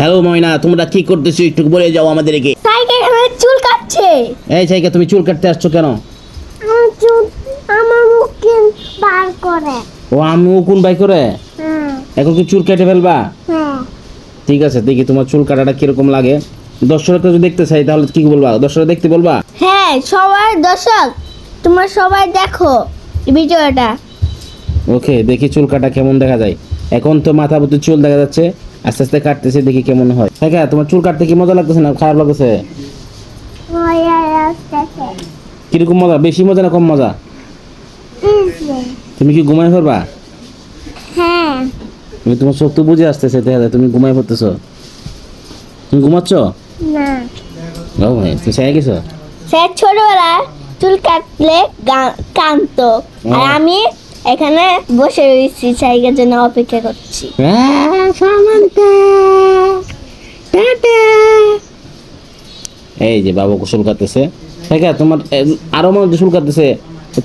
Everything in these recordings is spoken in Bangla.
হ্যালো ময়না তোমরা কি করতেছো একটু বলে যাও আমাদেরকে সাইকেল আমার চুল কাটছে। এই ছাইকা তুমি চুল কাটতে আসছো কেন? আমার চুল আমার বার করে। ও আমি কোন বাই করে? হ্যাঁ। এখন কি চুল কেটে ফেলবা? হ্যাঁ। ঠিক আছে দেখি তোমার চুল কাটাটা কীরকম লাগে। দর্শকরা যদি দেখতে চাই তাহলে কি বলবা? দর্শকরা দেখতে বলবা? হ্যাঁ সবার দর্শক তোমরা সবাই দেখো ভিডিওটা। ওকে দেখি চুল কাটা কেমন দেখা যায়। এখন তো মাথা বুতে চুল দেখা যাচ্ছে। আস্তে আস্তে কাটতেছে দেখি কেমন হয়। ছাইকা তোমার চুল কাটতে কি মজা লাগতেছে না খারাপ লাগতেছে? কীরকম মজা বেশি মজা না কম মজা? তুমি কি ঘুমাই পড়বা হ্যাঁ। তুমি তোমার চোখ তো বুঝে আসতেছে দেখা যায় তুমি ঘুমাই পড়তেছো। তুমি ঘুমাচ্ছ? না। ও ভাই তুমি গেছো? সে ছোটবেলায় চুল কাটলে কানতো আর আমি এখানে বসে রয়েছি সাইকের জন্য অপেক্ষা করছি। এই যে বাবু চুল কাটতেছে আছে তোমার আরও মনে হচ্ছে চুল কাটতেছে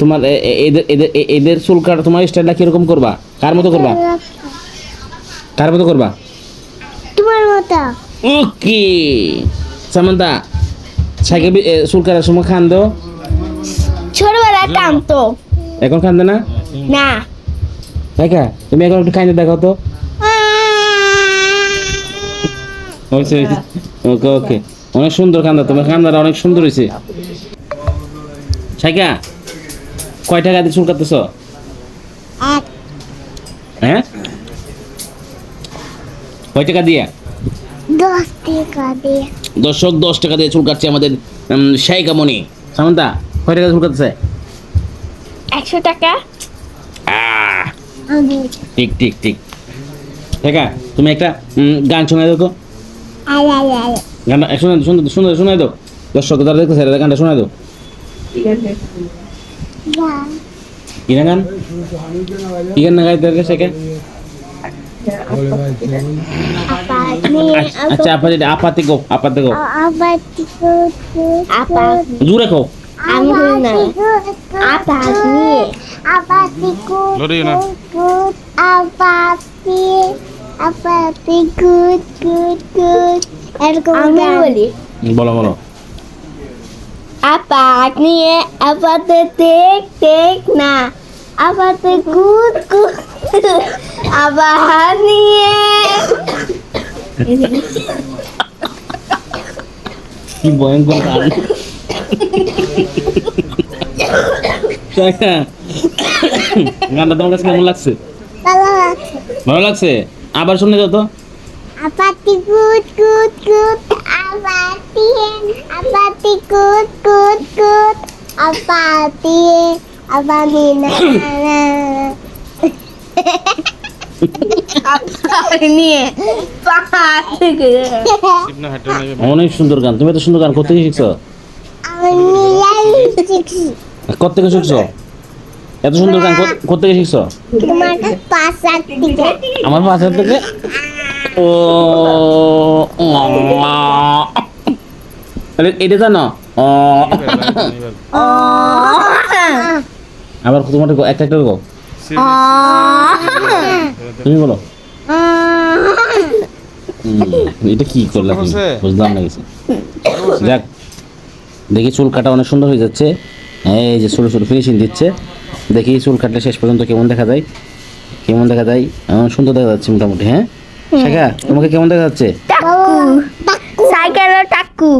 তোমার এদের এদের এদের চুল কাটা তোমার স্টাইলটা কীরকম করবা? কার মতো করবা? কার মতো করবা? তোমার মতো। ওকে সামান্তা সাইকেল চুল কাটার সময় খান দো ছোটবেলায় কানতো এখন খান দে না? না। দেখা তুমি এখন একটু খাইতে দেখাও তো। ওকে ওকে। অনেক সুন্দর কান্দা তোমার কান্দাটা অনেক সুন্দর হয়েছে। সাইকা কয় টাকা দিয়ে চুল কাটতেছ? হ্যাঁ? কয় টাকা দিয়ে? দশ টাকা দিয়ে। দর্শক দশ টাকা দিয়ে চুল কাটছে আমাদের শাইকা মনি সামন্তা কয় টাকা চুল কাটতেছে? একশো টাকা। ঠিক ঠিক ঠিক দেখা তুমি একটা গান শোনাই দাও তো গানটা দাও সুন্দর সুন্দর শোনাই দাও। দর্শক যারা দেখতেছে এরা গানটা শোনাই দাও। কি না গান? কি গান না গাইতে শেখে? আচ্ছা আপা আপাতে গো আপাতে গো আপা জুড়ে কো আমি করি না আপা নিয়ে Lori yun ah. আপাতি আপাতি গুড গুড গুড এরকম আমি বলি বলো বলো আপাক নিয়ে আপাতে টেক টেক না আপাতে গুড গুড আবার নিয়ে কি ভয়ঙ্কর গান শেখা, গানটা তোমার কাছে কেমন লাগছে? ভালো লাগছে। ভালো লাগছে? আবার শুনে দাও তো। আপাতি গুড গুড গুড আপাতি আপাতি গুড গুড গুড আপাতি আপাতি না. অনেক সুন্দর গান। তুমি এত সুন্দর গান করতে শিখছো? নিলাই শিখছি। কোথেকে শিখছো? এত সুন্দর গান কোথেকে শিখছো? আমার পাশের থেকে? ও ও, এটা জানো? আবার তোমার একটা একটা গো তুমি বলো। এটা কি করলা তুমি? বুঝছে? বুঝলাম না কিছু। যাক। দেখি চুল কাটা অনেক সুন্দর হয়ে যাচ্ছে। এই যে ছোটো ছোটো ফিনিশিং দিচ্ছে। দেখি চুল কাটলে শেষ পর্যন্ত কেমন দেখা যায়? কেমন দেখা যায়? সুন্দর দেখা যাচ্ছে মোটামুটি হ্যাঁ? শেখা তোমাকে কেমন দেখা যাচ্ছে? টাকু। সাইকেলের টাকু।